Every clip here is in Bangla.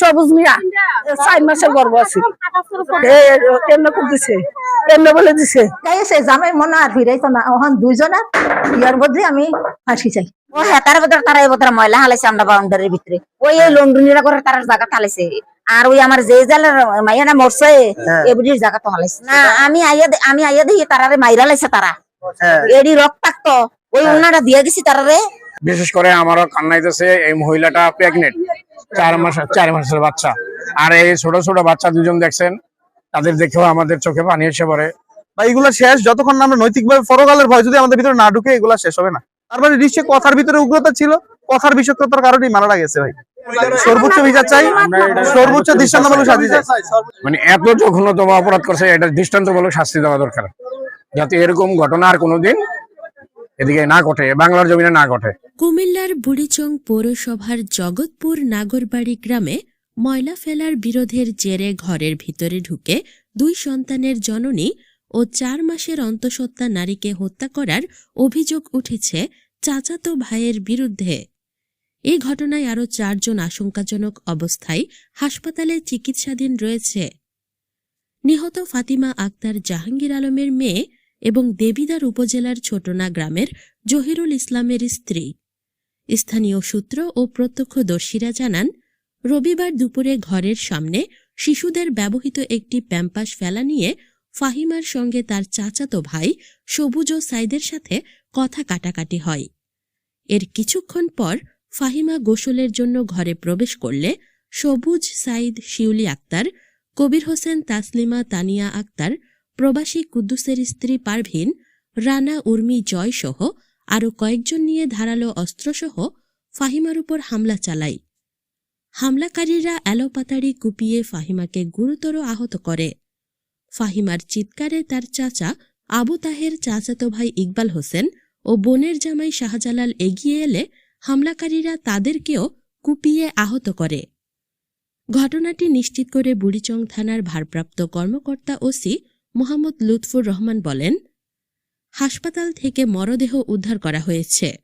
সবুজ মিয়া চার মাসের গর্ভ আছে। এমনি খুব এমনি বলে দিছে। গাইছে জামাই মনে আর ফিরাইতো না। ওখান দুইজনে ইয়ার মধ্যে আমি ফাঁসি চাই। ও হেতার ভিতর তারা এই ভিতরে ময়লা হালাইছে আমরা বাউন্ডারির ভিতরে। ওই এই লন্ডনিরা করে তার জায়গা হালাইছে আর ওই আমার যে জালের মাইয়া না মরছে হ্যাঁ। এবুডির জায়গা তো হালাইছে। না আমি আইয়া দে- আমি আইয়া দেখি তারারে মাইরা লাইছে তারা। হ্যাঁ। এডি রক্তাক্ত। ওই উনাটা দিয়ে গেছি তারারে। বিশেষ করে আমারও কান্নাইতেছে এই মহিলাটা প্রেগনেন্ট চার মাস চার মাসের বাচ্চা। আর এই ছোট ছোট বাচ্চা দুজন দেখছেন তাদের দেখেও আমাদের চোখে পানি এসে পড়ে। বা এগুলো শেষ। যতক্ষণ আমরা নৈতিকভাবে পরকালের ভয় যদি আমাদের ভিতরে না ঢুকে এগুলো শেষ হবে না। তারপরে নিশ্চয়ই কথার ভিতরে উগ্রতা ছিল কথার বিষাক্ততার কারণেই মারা গেছে ভাই। সর্বোচ্চ বিচার চাই সর্বোচ্চ দৃষ্টান্তমূলক শাস্তি চাই। মানে এত জঘন্যতম অপরাধ করছে এটা দৃষ্টান্তমূলক শাস্তি দেওয়া দরকার। যাতে এরকম ঘটনা আর কোনোদিন এদিকে না ঘটে, বাংলার জমিনে না ঘটে। কুমিল্লার বুড়িচং পৌরসভার জগৎপুর নাগরবাড়ি গ্রামে ময়লা ফেলার বিরোধের জেরে ঘরের ভিতরে ঢুকে দুই সন্তানের জননী ও চার মাসের অন্তঃসত্ত্বা নারীকে হত্যা করার অভিযোগ উঠেছে চাচাতো ভাইয়ের বিরুদ্ধে। এই ঘটনায় আরও চারজন আশঙ্কাজনক অবস্থায় হাসপাতালে চিকিৎসাধীন রয়েছে। নিহত ফাতিমা আক্তার জাহাঙ্গীর আলমের মেয়ে এবং দেবিদার উপজেলার ছোটনা গ্রামের জহিরুল ইসলামের স্ত্রী। স্থানীয় সূত্র ও প্রত্যক্ষদর্শীরা জানান, রবিবার দুপুরে ঘরের সামনে শিশুদের ব্যবহৃত একটি প্যাম্পাস ফেলা নিয়ে ফাহিমার সঙ্গে তার চাচাতো ভাই সবুজ ও সাইদের সাথে কথা কাটাকাটি হয়। এর কিছুক্ষণ পর ফাহিমা গোসলের জন্য ঘরে প্রবেশ করলে সবুজ সাইদ শিউলি আক্তার, কবির হোসেন তাসলিমা তানিয়া আক্তার প্রবাসী কুদ্দুসের স্ত্রী পারভিন, রানা উর্মি জয় সহ আরও কয়েকজন নিয়ে ধারালো অস্ত্রসহ ফাহিমার উপর হামলা চালায়। হামলাকারীরা এলোপাতাড়ি কুপিয়ে ফাহিমাকে গুরুতর আহত করে। ফাহিমার চিৎকারে তার চাচা আবু তাহের, চাচাতো ভাই ইকবাল হোসেন ও বোনের জামাই শাহজালাল এগিয়ে এলে হামলাকারীরা তাদেরকেও কুপিয়ে আহত করে। ঘটনাটি নিশ্চিত করে বুড়িচং থানার ভারপ্রাপ্ত কর্মকর্তা ওসি মোহাম্মদ লুৎফুর রহমান বলেন হাসপাতাল থেকে মরদেহ উদ্ধার করা হয়েছে।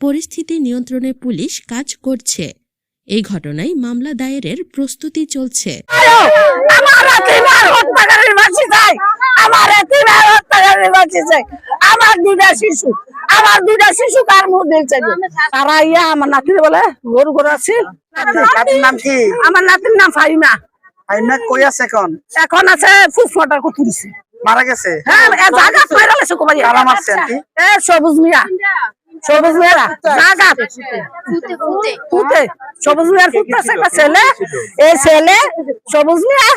পরিস্থিতি নিয়ন্ত্রণে পুলিশ কাজ করছে। এই ঘটনায় মামলা দায়েরের প্রস্তুতি চলছে। আমার শিশু। আমার দুইটা শিশু কার মধ্যে তারা ইয়া আমার নাতির বলে গরু গরু আছে। আমার নাতির নাম ফাইমা আইনা কই আছে এখন? এখন আছে ফুসফাটার কুতুরিছে মারা গেছে? হ্যাঁ এ জায়গা কইরা লেছে কোবাই কালা মারছে আন্টি? এ সবুজ মিয়া। সবুজ মিয়া জায়গা ফুটে সবুজ মিয়ার ফুটতেছে একটা ছেলে। এই ছেলে সবুজ মিয়া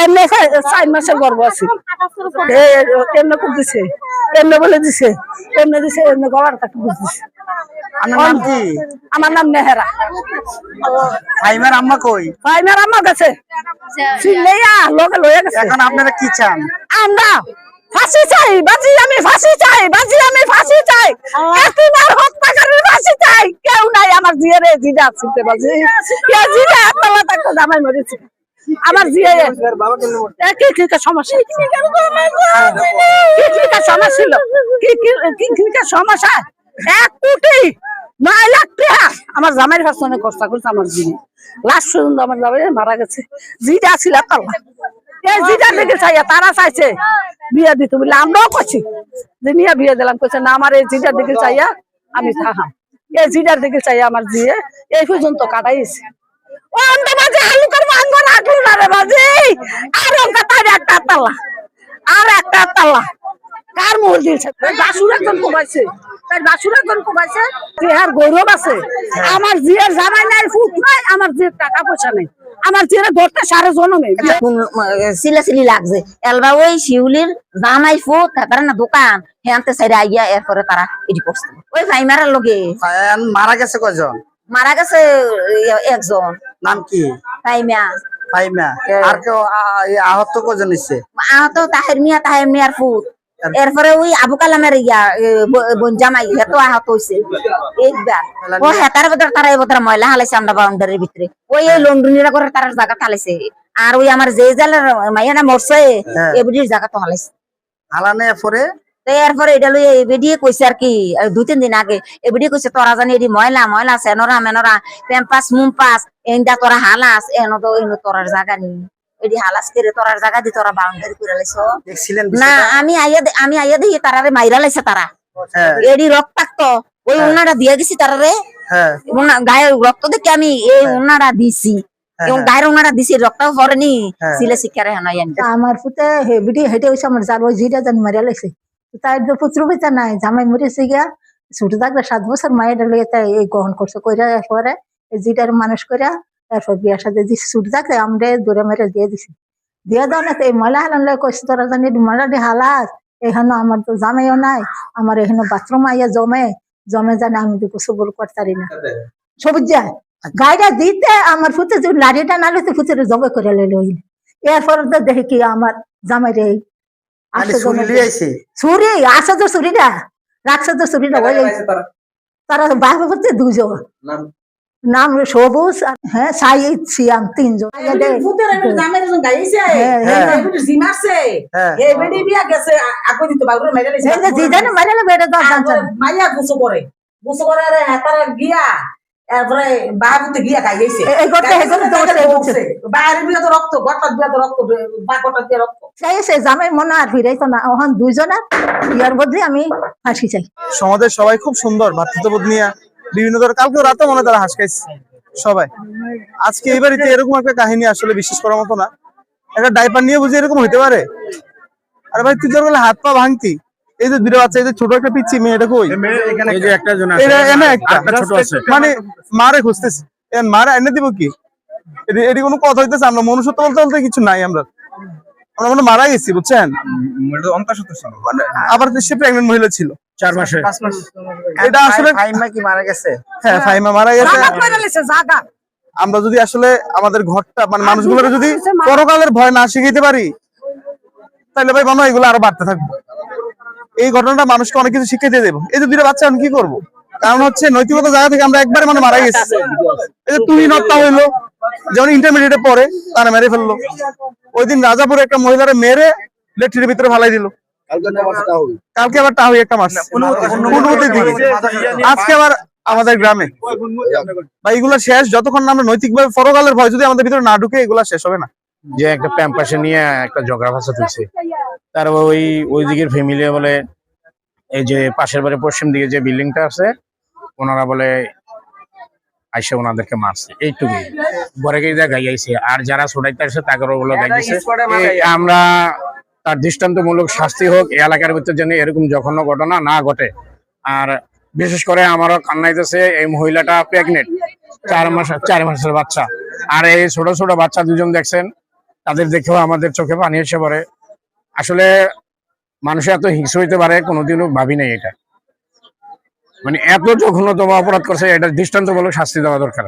এমনি চার মাসের গর্ভ আছে। এ এমনি খুব দিছে এমনি বলে দিছে এমনি দিছে এমনি গলার বুঝ দিছে আমার নাম নেহেরা। ফাইমার আম্মা কই? ফাইমার আমার কাছে? চিল্লাইয়া লগে লয়ে গেছে। এখন আপনারা কি চান? আমরা ফাঁসি চাই বাজি আমি ফাঁসি চাই বাজি আমি ফাঁসি চাই। হত্যাকারীর ফাঁসি চাই। কেউ নাই আমার জিয়ে রে জিদা ছিতে বাজি। কে জিদা আপনারা তাকে জামাই মরেছে। আমার জিয়ে এ কি কি সমস্যা? কি কি সমস্যা ছিল? কি কি কি কি সমস্যা? এক কোটি নয় লাখ টাকা আমার জামাইয়ের ফাঁসনে খরচা করছে আমার জিয়ে লাস্ট পর্যন্ত আমার জামাই মারা গেছে। জিদা ছিল তাল্লা জিটা থেকে চাইয়া তারা চাইছে, বিয়ে দিতে। বলে আমরাও করছি। যে নিয়ে বিয়ে দিলাম, কইছে, না, আমার এই জিটার দিকে চাইয়া আমি থাকাম এই জিটার দিকে চাইয়া আমার জিয়ে এই পর্যন্ত কাটাইছে। বাজি আর ওটা তার একটা আর একটা তালা কার মোল দিয়েছে? বাসুর একজন একজন জিহার গৌরব আছে। আমার জিয়ের জামাই নাই ফুট নাই আমার জিয়ের টাকা পয়সা নেই। আমার জিয়ের ধরতে সারা জনমে। সিলাসিলি লাগছে। এলবা ওই শিউলির জামাই ফুট তারা না দোকান। সাইডে আইয়া এরপরে তারা এটি করছে। ওই ফাইমারের ফায়ান মারা গেছে কয়জন? মারা গেছে একজন। নাম কি? ফাইমা ফাইমা আর কেউ আহত কজন নিচ্ছে আহত তাহের মিয়া তাহের মিয়ার ফুট। এরপরে ওই আবু কালামের ইয়া জামাই হেতো আহত হইছে। এইবার ও হেতার ভিতর তারা এই ভিতরে ময়লা হালাইছে আমরা বাউন্ডারির ভিতরে ওই এই লন্ডনিরা করে তারা জায়গা হালাইছে। আর ওই আমার যে জালের মাইয়া না মরছে হ্যাঁ। এবুডির জায়গা তো হালাইছে। হালানে পরে এরপরে এটা লই এবিডিয়ে কইছে আর কি দুই তিন দিন আগে এবিডিয়ে কইছে তোরা জানি এডি ময়লা ময়লা সেনরা মেনরা পেম্পাস মুম্পাস এন্ডা তোরা হালাস এনো তো এনো তোরার জায়গা নি এডি হালাস করে তোরার জায়গা দি তোরা বাউন্ডারি করে লাইছো। না আমি আইয়া দে- আমি আইয়া দেখি তারারে মাইরা লাইছে তারা। হ্যাঁ। এডি রক্তাক্ত। ওই উনারা দিয়ে গেছি তারারে। হ্যাঁ। উনা- গায়ে রক্ত দেখে আমি এই উনারা দিছি। হ্যাঁ, হ্যাঁ। গায়ের উনারা দিছি রক্ত পরেনি হ্যাঁ। সিলে শিকারে হানাই আনি তা আমার পুতে হেবিডি হেঁটে হয়েছে আমার যার ওই জানি মারিয়া লাগছে তাই তো পুত্র বেচা নাই জামাই মরেছে গিয়া। ছুটে থাকলে সাত বছর মায়ের তাই এই গ্রহণ করছে কইরা এই জিটার মানুষ কইরা এরপর বিয়ার সাথে দিছি ছুটে থাকলে আমরা দূরে মেরে দিয়ে দিছি। দিয়ে দাও না তো এই ময়লা হালান কইছে তোরা জানি ময়লা দিয়ে হালাস এখানে আমার তো জামাইও নাই আমার এখানে বাথরুম আইয়া জমে জমে জানে আমি তো গোসল করতারি না। সবুজ যায় গাড়িটা দিতে আমার ফুতে যে লাড়িটা না লইতে ফুতে জবে করে লইল এরপর তো দেখি কি আমার জামাই রে ছুরি আসে তো ছুরিটা রাখছে তো ছুরিটা তারা বাবা করতে দুজন নাম সবুজ আর হ্যাঁ সাই সিয়াম তিনজন। গিয়া এরপরে বাহাবুতে খাই গেছে বিয়া তো রক্ত গটার বিয়া তো রক্ত বা গটার দিয়ে রক্ত। চাই সে জামাই মনে আর ফিরাইতো না। ওখান দুইজনা ইয়ার বদলে আমি ফাঁসি চাই। সমাজের সবাই খুব সুন্দর ভাতৃত্ববোধ নিয়ে বিভিন্ন ধরনের কালকে রাতে মনে তারা হাস খাইছে সবাই। আজকে এই বাড়িতে এরকম একটা কাহিনী আসলে বিশ্বাস করার মতো না। একটা ডাইপার নিয়ে বুঝে এরকম হইতে পারে? আরে ভাই তুই তোর বলে হাত পা ভাঙতি। এই যে দুটো বাচ্চা এই যে ছোট একটা পিচ্ছি মেয়ে এটা কই? এই যে একটা জন আছে। এনে একটা। ছোট আছে। মানে মারে খুঁজতেছে। এখন মারে এনে দিব কি? এটি এটি কোনো কথা হইতেছে আমরা মনুষ্যত্ব বলতে বলতে কিছু নাই আমরা। আমরা মনে মারা গেছি বুঝছেন? মানে আবার সে প্রেগনেন্ট মহিলা ছিল। চার মাসে। এটা আসলে ফাইমা কি মারা গেছে? হ্যাঁ ফাইমা মারা গেছে। আমরা যদি আসলে আমাদের ঘরটা মানে মানুষগুলোর যদি পরকালের ভয় না শিখাইতে পারি তাহলে ভাই মনে হয় এগুলো আরও বাড়তে থাকবে। এই ঘটনাটা মানুষকে অনেক কিছু শিক্ষা দিয়ে দেবো। এই যে দুইটা বাচ্চা এখন কি করব? কারণ হচ্ছে নৈতিকতা জায়গা থেকে আমরা একবারে মানে মারা গেছি। এই যে তুই হত্যা হইল যেমন ইন্টারমিডিয়েটে পড়ে তারা মেরে ফেলল। ওই দিন রাজাপুরে একটা মহিলারে মেরে লেট্রির ভিতরে ফালাই দিল। কালকে আবার টাহুই একটা অনুমতির দিকে আজকে আবার আমাদের গ্রামে। বা এগুলা শেষ। যতক্ষণ না আমরা নৈতিকভাবে পরকালের ভয় যদি আমাদের ভিতরে না ঢুকে এগুলা শেষ হবে না। যে একটা প্যাম্পাসে নিয়ে একটা ঝগড়া ভাষা তুলছে। তারপর ওই ওই দিকের ফ্যামিলি বলে এই যে পাশের বাড়ি পশ্চিম দিকে যে বিল্ডিংটা আছে ওনারা বলে আইসে ওনাদেরকে মারছে। এইটুকুই। ঘরে গিয়ে গাইয়াইছে আর যারা ছোটাইতে আসে তাদেরও বলে গাইছে আমরা তার দৃষ্টান্তমূলক শাস্তি হোক এলাকার ভিতরে যেন এরকম জঘন্য ঘটনা না ঘটে। আর বিশেষ করে আমারও কান্নাইতেছে এই মহিলাটা প্রেগনেন্ট চার মাস, চার মাসের বাচ্চা। আর এই ছোট ছোট বাচ্চা দুজন দেখছেন, তাদের দেখেও আমাদের চোখে পানি এসে পড়ে। আসলে মানুষ এত হিংস্র হইতে পারে, কোনোদিনও ভাবি নাই এটা। মানে এত জঘন্যতম অপরাধ করছে, এটা দৃষ্টান্তমূলক শাস্তি দেওয়া দরকার।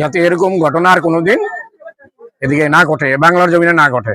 যাতে এরকম ঘটনা আর কোনোদিন এদিকে না ঘটে, বাংলার জমিনে না ঘটে।